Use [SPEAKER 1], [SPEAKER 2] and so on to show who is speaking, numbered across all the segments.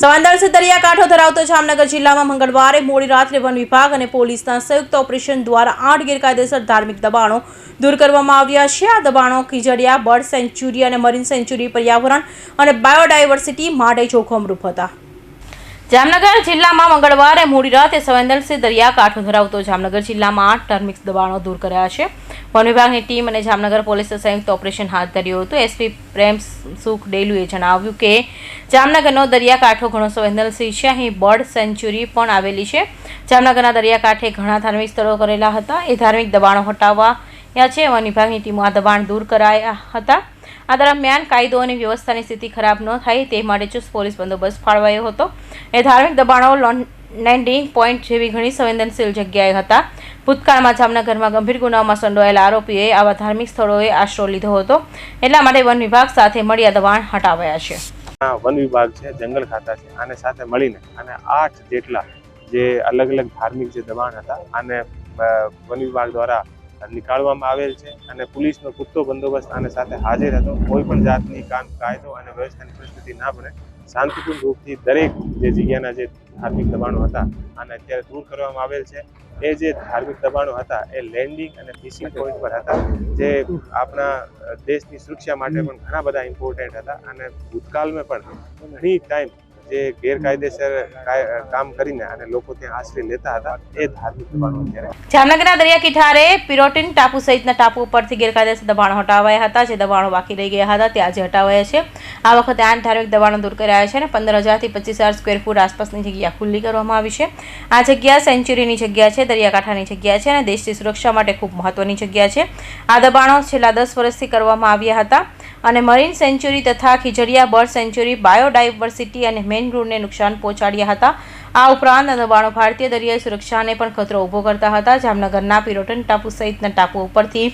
[SPEAKER 1] સંવેદનશીલ દરિયાકાંઠો ધરાવતો જામનગર જિલ્લામાં મંગળવારે મોડી રાત્રે વન વિભાગ અને પોલીસના સંયુક્ત ઓપરેશન દ્વારા આઠ ગેરકાયદેસર ધાર્મિક દબાણો દૂર કરવામાં આવ્યા છે. આ દબાણો ખીજડીયા, બર્ડ સેન્ચ્યુરી અને મરીન સેન્ચ્યુરી પર્યાવરણ અને બાયોડાયવર્સિટી માટે જોખમરૂપ હતા. જામનગર જિલ્લામાં મંગળવારે મોડી રાતે સંવેદનશીલ દરિયાકાંઠો ધરાવતો જામનગર જિલ્લામાં આઠ ધાર્મિક દબાણો દૂર કર્યા છે. વન વિભાગની ટીમ અને જામનગર પોલીસે સંયુક્ત ઓપરેશન હાથ ધર્યું હતું. એસપી પ્રેમ સુખ ડેલુએ જણાવ્યું કે, જામનગરનો દરિયાકાંઠો ઘણો સંવેદનશીલ છે. અહીં બર્ડ સેન્ચ્યુરી પણ આવેલી છે. જામનગરના દરિયાકાંઠે ઘણા ધાર્મિક સ્થળો કરેલા હતા. એ ધાર્મિક દબાણો હટાવવા છે. વન વિભાગની ટીમો આ દબાણ દૂર કરાયા હતા. આ દરમિયાન કાયદો અને વ્યવસ્થાની સ્થિતિ ખરાબ ન થાય તે માટે ચુસ્ત પોલીસ બંદોબસ્ત ફાળવાયો હતો. એ ધાર્મિક દબાણો લોન- લેન્ડિંગ પોઈન્ટ જેવી ઘણી સંવેદનશીલ જગ્યાએ હતા. ભૂતકાળમાં જામનગરમાં ગંભીર ગુનાઓમાં સંડોવાયેલા આરોપીએ આવા ધાર્મિક સ્થળોએ આશરો લીધો હતો. એટલા માટે વન વિભાગ સાથે મળી આ દબાણ હટાવાયા છે.
[SPEAKER 2] વન વિભાગ છે, જંગલ ખાતા છે. આને સાથે મળીને અને આઠ જેટલા જે અલગ અલગ ધાર્મિક જે દબાણ હતા, આને વન વિભાગ દ્વારા નીકાળવામાં આવેલ છે અને પોલીસનો પૂરતો બંદોબસ્ત આને સાથે હાજર હતો. કોઈ પણ જાતની કામ કાયદો અને વ્યવસ્થાની પરિસ્થિતિ ના બને શાંતિપૂર્ણ રૂપથી દરેક જે જગ્યાના જે ધાર્મિક દબાણો હતા અને અત્યારે દૂર કરવામાં આવેલ છે. એ જે ધાર્મિક દબાણો હતા, એ લેન્ડિંગ અને ફિશિંગ પોઈન્ટ પર હતા. જે આપણા દેશની સુરક્ષા માટે પણ ઘણા બધા ઇમ્પોર્ટન્ટ હતા. અને ભૂતકાળમાં પણ ઘણી ટાઈમ જે ગેરકાયદેસર કામ કરીને અને લોકો ત્યાં આશ્રય લેતા હતા, એ ધાર્મિક દબાણો અત્યારે.
[SPEAKER 1] જામનગરના દરિયા કિનારે પિરોટિન ટાપુ સહિતના ટાપુ ઉપરથી ગેરકાયદેસર દબાણો હટાવાયા હતા, જે દબાણો બાકી રહી ગયા હતા, તે આજે હટાવાયા છે. આ વખતે આઠ ધાર્મિક દબાણો દૂર કરાયા છે અને પંદર હજારથી પચીસ હજાર સ્ક્વેર ફૂટ આસપાસની જગ્યા ખુલ્લી કરવામાં આવી છે. આ જગ્યા સેન્ચુરીની જગ્યા છે, દરિયાકાંઠાની જગ્યા છે અને દેશની સુરક્ષા માટે ખૂબ મહત્વની જગ્યા છે. આ દબાણો છેલ્લા દસ વર્ષથી કરવામાં આવ્યા હતા. અને મરીન સેન્ચુરી તથા ખીજડીયા બર્ડ સેન્ચ્યુરી બાયોડાયવર્સિટી અને મેનગ્રુવને નુકસાન પહોંચાડ્યા હતા. આ ઉપરાંત આ દબાણો ભારતીય દરિયાઈ સુરક્ષાને પણ ખતરો ઊભો કરતા હતા. જામનગરના પિરોટન ટાપુ સહિતના ટાપુ ઉપરથી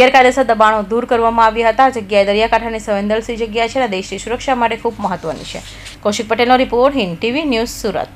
[SPEAKER 1] ગેરકાયદેસર દબાણો દૂર કરવામાં આવ્યા હતા. જગ્યાએ દરિયાકાંઠાની સંવેદનશીલ જગ્યા છે અને દેશની સુરક્ષા માટે ખૂબ મહત્વની છે. કૌશિક પટેલનો report Hind TV news Surat.